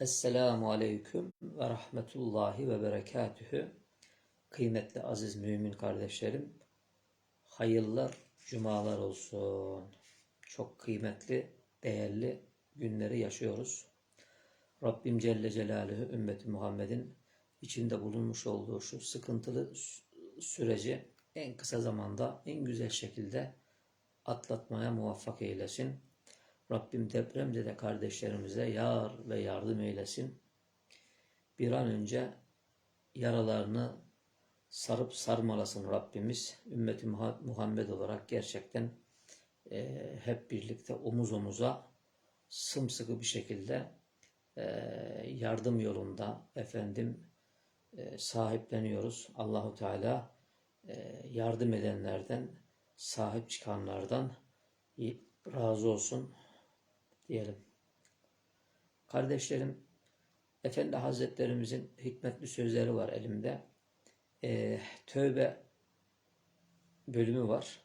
Esselamu Aleyküm ve Rahmetullahi ve Berekatühü. Kıymetli aziz mümin kardeşlerim, hayırlı cumalar olsun. Çok kıymetli, değerli günleri yaşıyoruz. Rabbim Celle Celaluhu ümmeti Muhammed'in içinde bulunmuş olduğu şu sıkıntılı sü- süreci en kısa zamanda en güzel şekilde atlatmaya muvaffak eylesin. Rabbim depremde de kardeşlerimize yar ve yardım eylesin. Bir an önce yaralarını sarıp sarmalasın Rabbimiz. Ümmeti Muha- Muhammed olarak gerçekten eee, hep birlikte omuz omuza sımsıkı bir şekilde eee, yardım yolunda efendim eee, sahipleniyoruz. Allahu Teala eee, yardım edenlerden, sahip çıkanlardan razı olsun diyelim. Kardeşlerim, Efendi Hazretlerimizin hikmetli sözleri var elimde. Eee, tövbe bölümü var.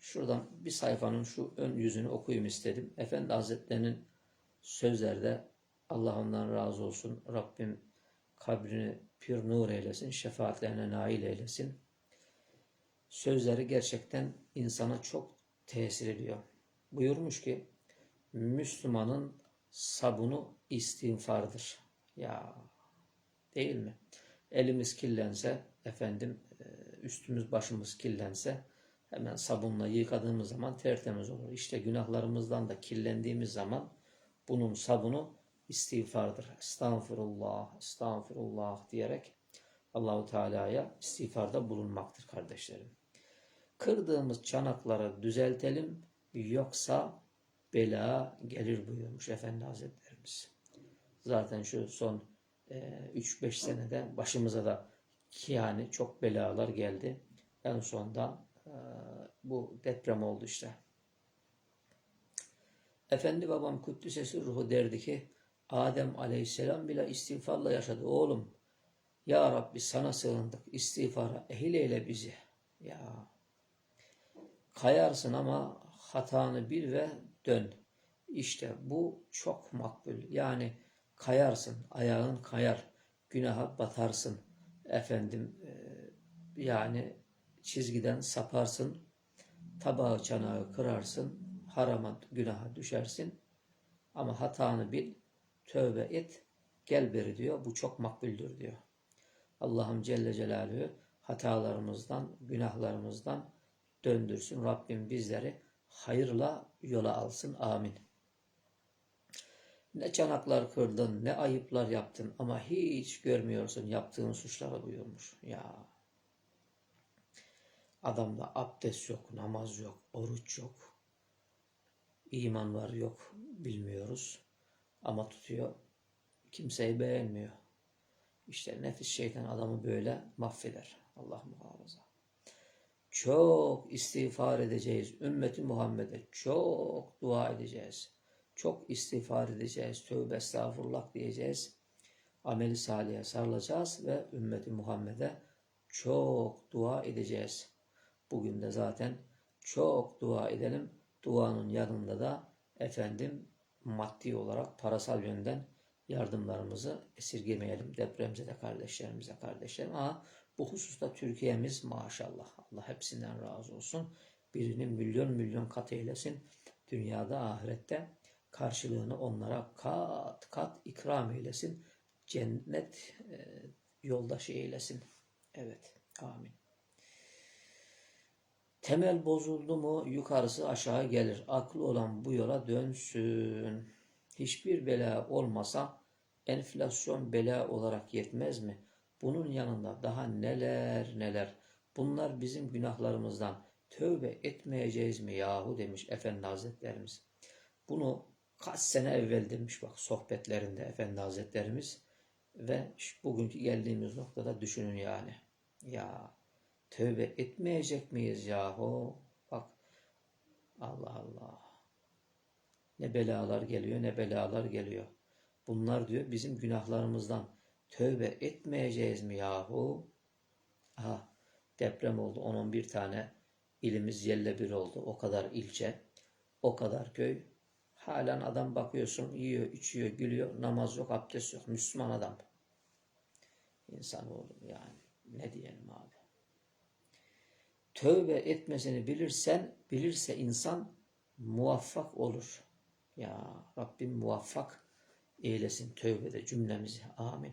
Şuradan bir sayfanın şu ön yüzünü okuyayım istedim. Efendi Hazretlerinin sözlerde Allah ondan razı olsun. Rabbim kabrini pür nur eylesin, şefaatlerine nail eylesin. Sözleri gerçekten insana çok tesir ediyor. Buyurmuş ki, Müslümanın sabunu istiğfardır. Ya değil mi? Elimiz kirlense, efendim e, üstümüz başımız kirlense hemen sabunla yıkadığımız zaman tertemiz olur. İşte günahlarımızdan da kirlendiğimiz zaman bunun sabunu istiğfardır. Estağfirullah, estağfirullah diyerek Allahu Teala'ya istiğfarda bulunmaktır kardeşlerim. Kırdığımız çanakları düzeltelim yoksa bela gelir buyurmuş Efendi Hazretlerimiz. Zaten şu son e, 3-5 senede başımıza da yani çok belalar geldi. En sonda e, bu deprem oldu işte. Efendi babam Kuddisesi ruhu derdi ki Adem aleyhisselam bile istiğfarla yaşadı. Oğlum ya Rabbi sana sığındık. İstiğfara ehil eyle bizi. Ya kayarsın ama hatanı bil ve dön. İşte bu çok makbul. Yani kayarsın, ayağın kayar, günaha batarsın. Efendim e, yani çizgiden saparsın, tabağı çanağı kırarsın, harama günaha düşersin. Ama hatanı bil, tövbe et, gel beri diyor. Bu çok makbuldür diyor. Allah'ım Celle Celaluhu hatalarımızdan, günahlarımızdan döndürsün. Rabbim bizleri hayırla yola alsın. Amin. Ne çanaklar kırdın, ne ayıplar yaptın ama hiç görmüyorsun yaptığın suçları buyurmuş. Ya adamda abdest yok, namaz yok, oruç yok, iman var yok bilmiyoruz ama tutuyor. Kimseyi beğenmiyor. İşte nefis şeytan adamı böyle mahveder. Allah muhafaza. Çok istiğfar edeceğiz. Ümmeti Muhammed'e çok dua edeceğiz. Çok istiğfar edeceğiz. Tövbe estağfurullah diyeceğiz. Ameli salihe sarılacağız ve ümmeti Muhammed'e çok dua edeceğiz. Bugün de zaten çok dua edelim. Duanın yanında da efendim maddi olarak parasal yönden yardımlarımızı esirgemeyelim depremzede kardeşlerimize kardeşlerim. Ama bu hususta Türkiye'miz maşallah Allah hepsinden razı olsun. Birini milyon milyon kat eylesin. Dünyada ahirette karşılığını onlara kat kat ikram eylesin. Cennet e, yoldaşı eylesin. Evet. Amin. Temel bozuldu mu yukarısı aşağı gelir. Aklı olan bu yola dönsün. Hiçbir bela olmasa enflasyon bela olarak yetmez mi? Bunun yanında daha neler neler. Bunlar bizim günahlarımızdan. Tövbe etmeyeceğiz mi yahu demiş Efendi Hazretlerimiz. Bunu kaç sene evvel demiş bak sohbetlerinde Efendi Hazretlerimiz. Ve bugünkü geldiğimiz noktada düşünün yani. Ya tövbe etmeyecek miyiz yahu? Bak Allah Allah. Ne belalar geliyor ne belalar geliyor. Bunlar diyor bizim günahlarımızdan. Tövbe etmeyeceğiz mi yahu? Aha deprem oldu. 10-11 tane ilimiz yerle bir oldu. O kadar ilçe, o kadar köy Halen adam bakıyorsun yiyor, içiyor, gülüyor. Namaz yok, abdest yok. Müslüman adam. İnsanoğlu yani. Ne diyelim abi. Tövbe etmesini bilirsen, bilirse insan muvaffak olur. Ya Rabbim muvaffak eylesin tövbede cümlemizi. Amin.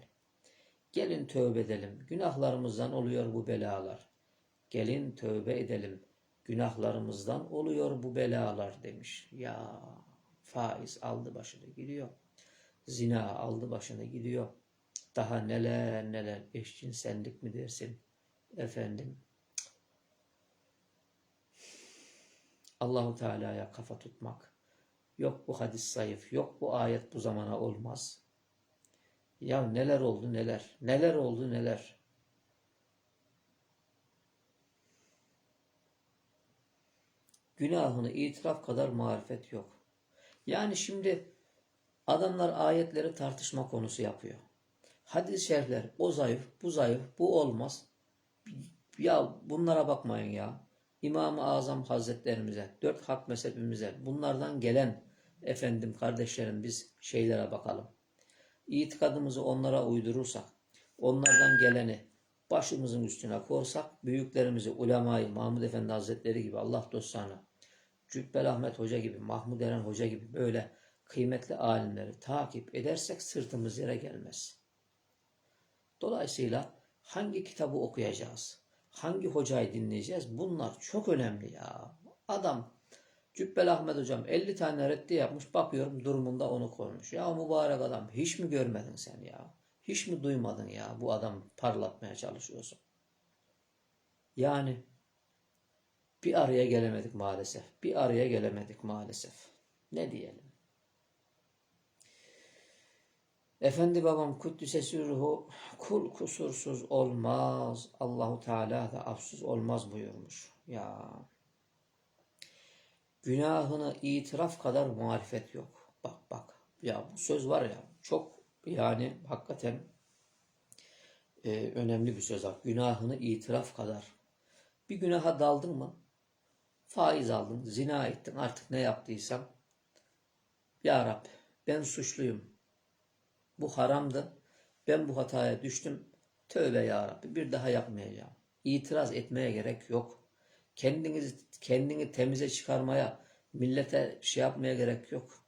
Gelin tövbe edelim. Günahlarımızdan oluyor bu belalar. Gelin tövbe edelim. Günahlarımızdan oluyor bu belalar demiş. Ya faiz aldı başını gidiyor. Zina aldı başını gidiyor. Daha neler neler eşcinsellik mi dersin? Efendim Allahu Teala'ya kafa tutmak. Yok bu hadis zayıf, yok bu ayet bu zamana olmaz. Ya neler oldu neler, neler oldu neler. Günahını itiraf kadar marifet yok. Yani şimdi adamlar ayetleri tartışma konusu yapıyor. Hadis-i şerifler o zayıf, bu zayıf, bu olmaz. Ya bunlara bakmayın ya. İmam-ı Azam Hazretlerimize, dört hak mezhebimize, bunlardan gelen efendim kardeşlerim biz şeylere bakalım. İtikadımızı onlara uydurursak, onlardan geleni başımızın üstüne korsak, büyüklerimizi ulemayı Mahmud Efendi Hazretleri gibi Allah dostlarına, Cübbel Ahmet Hoca gibi, Mahmud Eren Hoca gibi böyle kıymetli alimleri takip edersek sırtımız yere gelmez. Dolayısıyla hangi kitabı okuyacağız? Hangi hocayı dinleyeceğiz? Bunlar çok önemli ya. Adam Cübbel Ahmet hocam 50 tane reddi yapmış. Bakıyorum durumunda onu koymuş. Ya mübarek adam hiç mi görmedin sen ya? Hiç mi duymadın ya bu adam parlatmaya çalışıyorsun? Yani bir araya gelemedik maalesef. Bir araya gelemedik maalesef. Ne diyelim? Efendi babam Kuddise ruhu kul kusursuz olmaz. Allahu Teala da afsuz olmaz buyurmuş. Ya günahını itiraf kadar marifet yok. Bak bak. Ya bu söz var ya çok yani hakikaten e, önemli bir söz. Bak. Günahını itiraf kadar. Bir günaha daldın mı? Faiz aldın, zina ettin artık ne yaptıysan. Ya Rab ben suçluyum. Bu haramdı. Ben bu hataya düştüm. Tövbe ya Rabbi bir daha yapmayacağım. İtiraz etmeye gerek yok. Kendinizi kendini temize çıkarmaya, millete şey yapmaya gerek yok.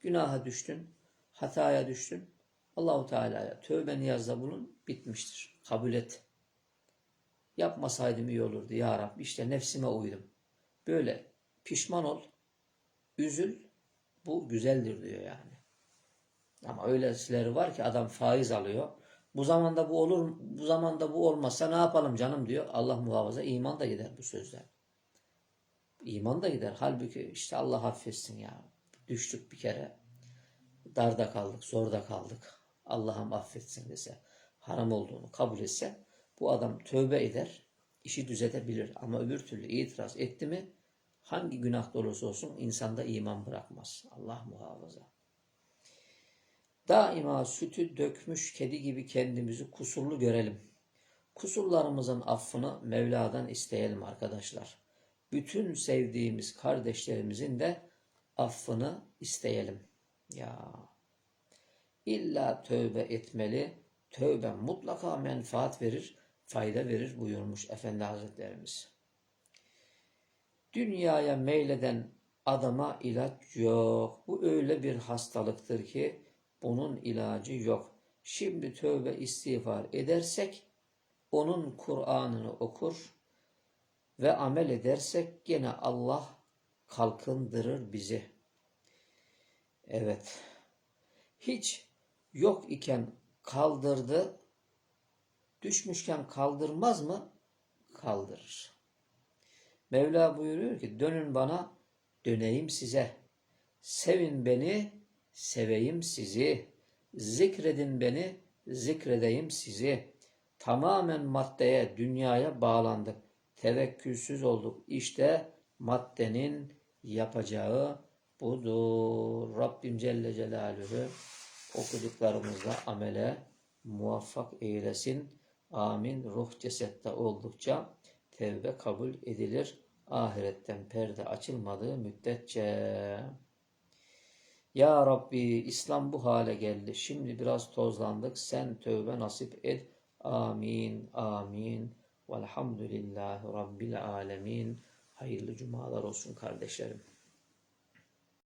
Günaha düştün, hataya düştün. Allahu Teala'ya tövbe niyazda bulun, bitmiştir. Kabul et. Yapmasaydım iyi olurdu ya Rabbi. İşte nefsime uydum. Böyle pişman ol, üzül. Bu güzeldir diyor yani. Ama öylesileri var ki adam faiz alıyor. Bu zamanda bu olur, bu zamanda bu olmazsa ne yapalım canım diyor. Allah muhafaza iman da gider bu sözler. İman da gider. Halbuki işte Allah affetsin ya. Düştük bir kere. Darda kaldık, zorda kaldık. Allah'ım affetsin dese, haram olduğunu kabul etse bu adam tövbe eder, işi düzeltebilir. Ama öbür türlü itiraz etti mi hangi günah olursa olsun insanda iman bırakmaz. Allah muhafaza. Daima sütü dökmüş kedi gibi kendimizi kusurlu görelim. Kusurlarımızın affını Mevla'dan isteyelim arkadaşlar. Bütün sevdiğimiz kardeşlerimizin de affını isteyelim. Ya illa tövbe etmeli. Tövbe mutlaka menfaat verir, fayda verir buyurmuş Efendi Hazretlerimiz. Dünyaya meyleden adama ilaç yok. Bu öyle bir hastalıktır ki bunun ilacı yok. Şimdi tövbe istiğfar edersek onun Kur'an'ını okur ve amel edersek gene Allah kalkındırır bizi. Evet. Hiç yok iken kaldırdı. Düşmüşken kaldırmaz mı? Kaldırır. Mevla buyuruyor ki dönün bana döneyim size. Sevin beni seveyim sizi. Zikredin beni, zikredeyim sizi. Tamamen maddeye, dünyaya bağlandık. Tevekkülsüz olduk. İşte maddenin yapacağı budur. Rabbim Celle Celaluhu okuduklarımızla amele muvaffak eylesin. Amin. Ruh cesette oldukça tevbe kabul edilir. Ahiretten perde açılmadığı müddetçe. Ya Rabbi İslam bu hale geldi. Şimdi biraz tozlandık. Sen tövbe nasip et. Amin. Amin. Velhamdülillahi Rabbil alemin. Hayırlı cumalar olsun kardeşlerim.